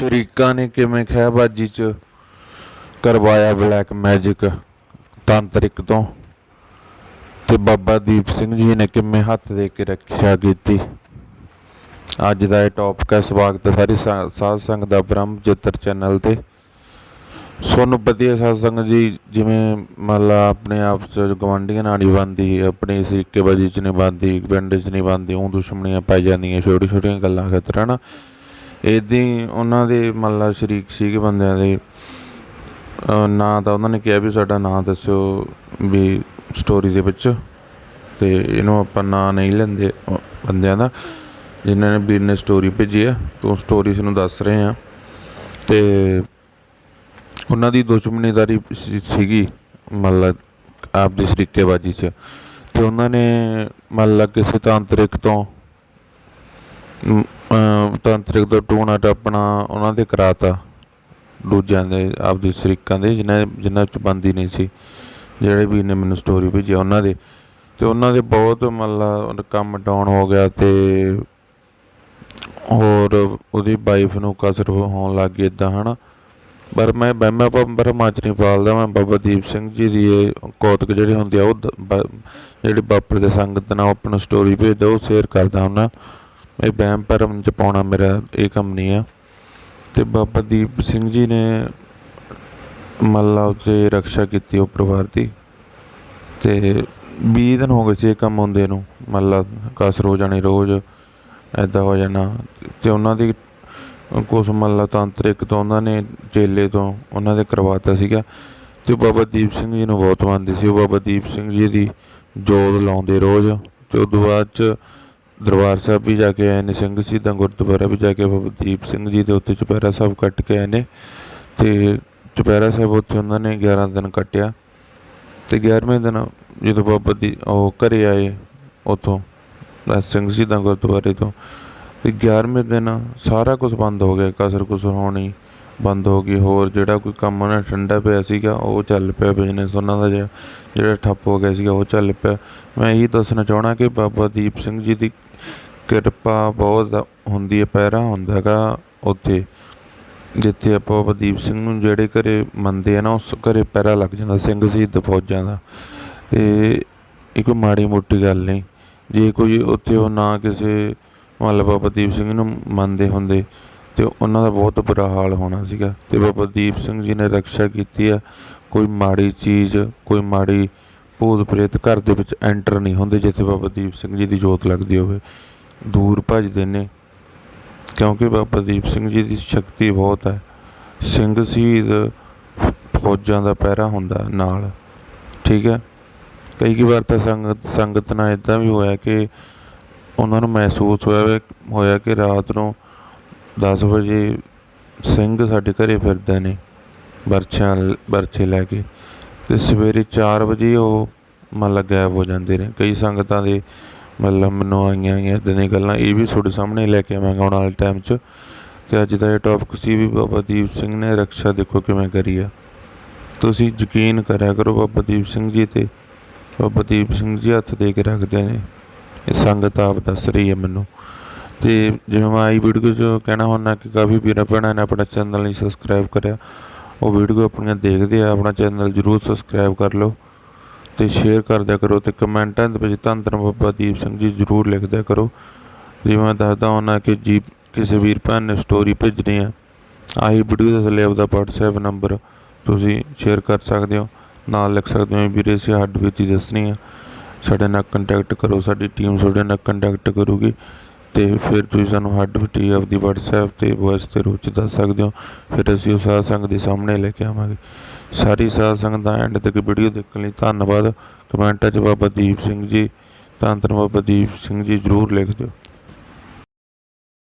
ਸ਼ਰੀਕਾਂ ਨੇ ਕਿਵੇਂ ਖਹਿਬਾਜੀ ਚ ਕਰਵਾਇਆ ਬਲੈਕ ਮੈਜਿਕ ਤਾਂਤਰਿਕ ਤੋਂ? ਤੇ ਬਾਬਾ ਦੀਪ ਸਿੰਘ ਜੀ ਨੇ ਕਿਵੇਂ ਹੱਥ ਦੇ ਕੇ ਰੱਖਿਆ ਕੀਤੀ? ਅੱਜ ਦਾ ਇਹ ਟੌਪਿਕ ਹੈ ਸਵਾਗਤ ਹੈ ਸਾਰੀ ਸਾਧ ਸੰਗਤ ਦਾ ਬ੍ਰਹਮ ਚਿੱਤਰ ਚੈਨਲ ਤੇ। ਸੋਨੂੰ ਵਧੀਆ ਸਾਧ ਸੰਗਤ ਜੀ, ਜਿਵੇਂ ਮੰਨ ਆਪਣੇ ਆਪ ਚ ਗਵਾਂਢੀਆਂ ਨਾਲ ਨਹੀਂ ਬਣਦੀ, ਆਪਣੀ ਸਿੱਕੇਬਾਜੀ ਚ ਨਹੀਂ ਬਣਦੀ, ਪਿੰਡ ਚ ਨਹੀਂ ਬਣਦੀ ਉਹ ਦੁਸ਼ਮਣੀਆਂ ਪੈ ਜਾਂਦੀਆਂ ਛੋਟੀ ਛੋਟੀਆਂ ਗੱਲਾਂ ਖਾਤਰ, ਹਨਾ? ਇੱਦਾਂ ਹੀ ਉਹਨਾਂ ਦੇ ਮੰਨ ਲਾ ਸ਼ਰੀਕ ਸੀਗੇ ਬੰਦਿਆਂ ਦੇ। ਨਾਂ ਤਾਂ ਉਹਨਾਂ ਨੇ ਕਿਹਾ ਵੀ ਸਾਡਾ ਨਾਂ ਦੱਸਿਓ ਵੀ ਸਟੋਰੀ ਦੇ ਵਿੱਚ ਤੇ ਇਹਨੂੰ ਆਪਾਂ ਨਾਂ ਨਹੀਂ ਲੈਂਦੇ ਬੰਦਿਆਂ ਦਾ। ਜਿਨ੍ਹਾਂ ਨੇ ਵੀਰ ਨੇ ਸਟੋਰੀ ਭੇਜੀ ਆ, ਤੋਂ ਸਟੋਰੀ ਸਾਨੂੰ ਦੱਸ ਰਹੇ ਆ। ਤੇ ਉਹਨਾਂ ਦੀ ਦੁਸ਼ਮਣੀਦਾਰੀ ਸੀਗੀ ਮਤਲਬ ਆਪਦੀ ਸ਼ਰੀਕੇਬਾਜੀ 'ਚ। ਤੇ ਉਹਨਾਂ ਨੇ ਮਤਲਬ ਕਿਸੇ ਤਾਂਤਰਿਕ ਤੋਂ ਤਾਂਤਰਿਕ ਤੋਂ ਟੂਣਾ ਟੱਪਣਾ ਉਹਨਾਂ ਦੇ ਕਰਾਤਾ। ਦੂਜਿਆਂ ਦੇ, ਆਪਦੇ ਸ਼ਰੀਕਾਂ ਦੇ, ਜਿਨ੍ਹਾਂ ਜਿਨ੍ਹਾਂ 'ਚ ਬੰਦੀ ਨਹੀਂ ਸੀ। ਜਿਹੜੇ ਵੀ ਨੇ ਮੈਨੂੰ ਸਟੋਰੀ ਭੇਜੀ ਉਹਨਾਂ ਦੇ। ਤੇ ਉਹਨਾਂ ਦੇ ਬਹੁਤ ਮਤਲਬ ਕੰਮ ਡਾਊਨ ਹੋ ਗਿਆ ਤੇ ਹੋਰ ਉਹਦੀ ਵਾਈਫ ਨੂੰ ਕਸਰ ਹੋਣ ਲੱਗ ਗਈ ਇਦਾਂ ਹਨਾ। ਪਰ ਮੈਂ ਬਹਿਮਾ ਬ੍ਰਹਮਾ ਚ ਪਾਲਦਾ ਮੈਂ ਬਾਬਾ ਦੀਪ ਸਿੰਘ ਜੀ ਦੀ ਇਹ ਕੌਤਕ ਜਿਹੜੀ ਹੁੰਦੀ ਆ, ਉਹ ਦ- ਜਿਹੜੀ ਬਾਪਰ ਦੇ ਸੰਗਤ ਨਾਲ ਆਪਣਾ ਸਟੋਰੀ ਭੇਜਦਾ, ਉਹ ਸ਼ੇਅਰ ਕਰਦਾ ਹੁੰਦਾ। ਇਹ ਬਹਿਮ ਭਰਮ ਚ ਪਾਉਣਾ ਮੇਰਾ ਇਹ ਕੰਮ ਨਹੀਂ ਆ। ਤੇ ਬਾਬਾ ਦੀਪ ਸਿੰਘ ਜੀ ਨੇ ਮੱਲਾ ਉਤੇ ਰੱਖਿਆ ਕੀਤੀ ਉਹ ਪਰਿਵਾਰ ਦੀ। ਤੇ 20 ਦਿਨ ਹੋ ਗਏ ਸੀ ਇਹ ਕੰਮ ਹੁੰਦੇ ਨੂੰ, ਮੱਲਾ ਕਸ ਰੋ ਜਾਣੀ ਰੋਜ਼ ਐਦਾਂ ਹੋ ਜਾਣਾ। ਤੇ ਉਹਨਾਂ ਦੀ ਕੁਛ ਮੱਲਾ ਤਾਂਤਰਿਕ ਤੋਂ ਉਹਨਾਂ ਨੇ ਚੇਲੇ ਤੋਂ ਉਹਨਾਂ ਦੇ ਕਰਵਾਤਾ ਸੀਗਾ। ਤੇ ਬਾਬਾ ਦੀਪ ਸਿੰਘ ਜੀ ਨੂੰ ਬਹੁਤ ਮੰਨਦੇ ਸੀ। ਉਹ ਬਾਬਾ ਦੀਪ ਸਿੰਘ ਜੀ ਦੀ ਜੋਤ ਲਾਉਂਦੇ ਰੋਜ਼। ਤੇ ਉਦੋਂ ਬਾਅਦ ਚ ਦਰਬਾਰ ਸਾਹਿਬ ਵੀ ਜਾ ਕੇ ਆਏ ਨੇ, ਸਿੰਘ ਸ਼ਹੀਦਾਂ ਗੁਰਦੁਆਰਾ ਵੀ ਜਾ ਕੇ ਬਾਬਾ ਦੀਪ ਸਿੰਘ ਜੀ ਦੇ ਉੱਤੇ ਚੁਪਹਿਰਾ ਸਾਹਿਬ ਕੱਟ ਕੇ ਆਏ ਨੇ ਤੇ ਚੁਪਹਿਰਾ ਸਾਹਿਬ ਉੱਥੇ ਉਹਨਾਂ ਨੇ 11 ਦਿਨ ਕੱਟਿਆ ਤੇ 11ਵੇਂ ਦਿਨ ਜਦੋਂ ਬਾਬਾ ਦੀ ਉਹ ਘਰੇ ਆਏ ਉਥੋਂ ਸਿੰਘ ਸ਼ਹੀਦਾਂ ਗੁਰਦੁਆਰੇ ਤੋਂ, ਤੇ 11ਵੇਂ ਦਿਨ ਸਾਰਾ ਕੁਝ ਬੰਦ ਹੋ ਗਿਆ ਕਸਰ ਕੁਸਰ ਹੋਣੀ ਬੰਦ ਹੋ ਗਈ। ਹੋਰ ਜਿਹੜਾ ਕੋਈ ਕੰਮ ਉਹਨਾਂ ਠੰਡਾ ਪਿਆ ਸੀਗਾ, ਉਹ ਚੱਲ ਪਿਆ ਬਿਜ਼ਨਸ ਉਹਨਾਂ ਦਾ ਜਿਹੜਾ ਜਿਹੜਾ ਠੱਪ ਹੋ ਗਿਆ ਸੀਗਾ, ਉਹ ਚੱਲ ਪਿਆ। ਮੈਂ ਇਹੀ ਦੱਸਣਾ ਚਾਹਣਾ ਕਿ ਬਾਬਾ ਦੀਪ ਸਿੰਘ ਜੀ ਦੀ ਕਿਰਪਾ ਬਹੁਤ ਹੁੰਦੀ ਹੈ ਪੈਰਾ ਹੁੰਦਾ ਹੈਗਾ ਉੱਥੇ। ਜਿੱਥੇ ਆਪਾਂ ਬਾਬਾ ਦੀਪ ਸਿੰਘ ਨੂੰ ਜਿਹੜੇ ਘਰੇ ਮੰਨਦੇ ਆ ਨਾ, ਉਸ ਘਰੇ ਪੈਰਾ ਲੱਗ ਜਾਂਦਾ ਸਿੰਘ ਸ਼ਹੀਦ ਫੌਜਾਂ ਦਾ। ਤੇ ਇਹ ਕੋਈ ਮਾੜੀ ਮੋਟੀ ਗੱਲ ਨਹੀਂ। ਜੇ ਕੋਈ ਉੱਥੇ ਉਹ ਨਾ ਕਿਸੇ ਮਤਲਬ ਬਾਬਾ ਦੀਪ ਸਿੰਘ ਨੂੰ ਮੰਨਦੇ ਹੁੰਦੇ ਅਤੇ ਉਹਨਾਂ ਦਾ ਬਹੁਤ ਬੁਰਾ ਹਾਲ ਹੋਣਾ ਸੀਗਾ। ਅਤੇ ਬਾਬਾ ਦੀਪ ਸਿੰਘ ਜੀ ਨੇ ਰਕਸ਼ਾ ਕੀਤੀ ਆ ਕੋਈ ਮਾੜੀ ਚੀਜ਼, ਕੋਈ ਮਾੜੀ ਭੂਤ ਪ੍ਰੇਤ ਘਰ ਦੇ ਵਿੱਚ ਐਂਟਰ ਨਹੀਂ ਹੁੰਦੇ ਜਿੱਥੇ ਬਾਬਾ ਦੀਪ ਸਿੰਘ ਜੀ ਦੀ ਜੋਤ ਲੱਗਦੀ ਹੋਵੇ। ਦੂਰ ਭੱਜਦੇ ਨੇ। ਕਿਉਂਕਿ ਬਾਬਾ ਦੀਪ ਸਿੰਘ ਜੀ ਦੀ ਸ਼ਕਤੀ ਬਹੁਤ ਹੈ। ਸਿੰਘ ਸ਼ਹੀਦ ਫੌਜਾਂ ਦਾ ਪਹਿਰਾ ਹੁੰਦਾ ਨਾਲ। ਠੀਕ ਹੈ? ਕਈ ਕਈ ਵਾਰ ਤਾਂ ਸੰਗਤ ਸੰਗਤ ਨਾਲ ਇਦਾਂ ਵੀ ਹੋਇਆ ਕਿ ਉਹਨਾਂ ਨੂੰ ਮਹਿਸੂਸ ਹੋਇਆ ਹੋਇਆ ਕਿ ਰਾਤ ਨੂੰ 10 ਵਜੇ ਸਿੰਘ ਸਾਡੇ ਘਰੇ ਫਿਰਦੇ ਨੇ ਬਰਛਿਆਂ ਬਰਛੇ ਲੈ ਕੇ। ਤੇ ਸਵੇਰੇ 4 ਵਜੇ ਉਹ ਮਤਲਬ ਗਾਇਬ ਹੋ ਜਾਂਦੇ ਨੇ। ਕਈ ਸੰਗਤਾਂ ਦੇ ਮਤਲਬ ਮੈਨੂੰ ਆਈਆਂ ਆਈਆਂ ਇੱਦਾਂ ਦੀਆਂ ਗੱਲਾਂ, ਇਹ ਵੀ ਤੁਹਾਡੇ ਸਾਹਮਣੇ ਲੈ ਕੇ ਆਵਾਂਗਾ ਆਉਣ ਵਾਲੇ ਟਾਈਮ 'ਚ। ਤੇ ਅੱਜ ਦਾ ਇਹ ਟੌਪਿਕ ਸੀ ਵੀ ਬਾਬਾ ਦੀਪ ਸਿੰਘ ਨੇ ਰੱਖਿਆ ਦੇਖੋ ਕਿਵੇਂ ਕਰੀ ਆ। ਤੁਸੀਂ ਯਕੀਨ ਕਰਿਆ ਕਰੋ ਬਾਬਾ ਦੀਪ ਸਿੰਘ ਜੀ ਤੇ ਬਾਬਾ ਦੀਪ ਸਿੰਘ ਜੀ ਹੱਥ ਦੇ ਕੇ ਰੱਖਦੇ ਨੇ। ਇਹ ਸੰਗਤ ਆਪ ਦੱਸ ਰਹੀ ਹੈ ਮੈਨੂੰ। ਤੇ ਜਿਵੇਂ ਮੈਂ ਆਈ ਵੀਡੀਓ 'ਚ ਕਹਿਣਾ ਹੁੰਦਾ ਕਿ ਕਾਫੀ ਵੀਰਾਂ ਭੈਣਾਂ ਨੇ ਆਪਣਾ ਚੈਨਲ ਨਹੀਂ ਸਬਸਕ੍ਰਾਈਬ ਕਰਿਆ। ਉਹ ਵੀਡੀਓ ਆਪਣੀਆਂ ਦੇਖਦੇ ਆ, ਆਪਣਾ ਚੈਨਲ ਜਰੂਰ ਸਬਸਕ੍ਰਾਈਬ ਕਰ ਲਓ ਤੇ ਸ਼ੇਅਰ ਕਰ ਦਿਆ ਕਰੋ ਤੇ ਕਮੈਂਟਾਂ ਦੇ ਵਿੱਚ ਧੰਨ ਧੰਨ ਬਾਬਾ ਦੀਪ ਸਿੰਘ ਜੀ ਜਰੂਰ ਲਿਖ ਦਿਆ ਕਰੋ। ਜਿਵੇਂ ਮੈਂ ਦੱਸਦਾ ਹੁੰਦਾ ਕਿ ਜੀ ਕਿਸੇ ਵੀਰ ਭੈਣ ਨੇ ਸਟੋਰੀ ਭੇਜਣੀ ਆ, ਆਹੀ ਵੀਡੀਓ ਦੇ ਥੱਲੇ ਆਪਦਾ WhatsApp ਨੰਬਰ ਤੁਸੀਂ ਸ਼ੇਅਰ ਕਰ ਸਕਦੇ ਹੋ, ਨਾਲ ਲਿਖ ਸਕਦੇ ਹੋ ਵੀਰੇ ਸੀ ਹੱਡ ਬੀਤੀ ਦੱਸਣੀ ਆ, ਸਾਡੇ ਨਾਲ ਕੰਟੈਕਟ ਕਰੋ, ਸਾਡੀ ਟੀਮ ਤੁਹਾਡੇ ਨਾਲ ਕੰਟੈਕਟ ਕਰੂਗੀ। ਅਤੇ ਫਿਰ ਤੁਸੀਂ ਸਾਨੂੰ ਹੱਡ ਬੀਤੀ ਆਪਦੀ ਵਟਸਐਪ ਤੇ ਵੌਇਸ ਦੇ ਰੂਪ ਚ ਦੱਸ ਸਕਦੇ ਹੋ। ਫਿਰ ਅਸੀਂ ਉਹ ਸਾਧ ਸੰਗਤ ਦੇ ਸਾਹਮਣੇ ਲੈ ਕੇ ਆਵਾਂਗੇ। ਸਾਰੀ ਸਾਧ ਸੰਗਤ ਦਾ ਐਂਡ ਤੱਕ ਵੀਡੀਓ ਦੇਖਣ ਲਈ ਧੰਨਵਾਦ। ਕਮੈਂਟਾਂ 'ਚ ਬਾਬਾ ਦੀਪ ਸਿੰਘ ਜੀ, ਧੰਨ ਧੰਨ ਬਾਬਾ ਦੀਪ ਸਿੰਘ ਜੀ ਜਰੂਰ ਲਿਖ ਦਿਓ।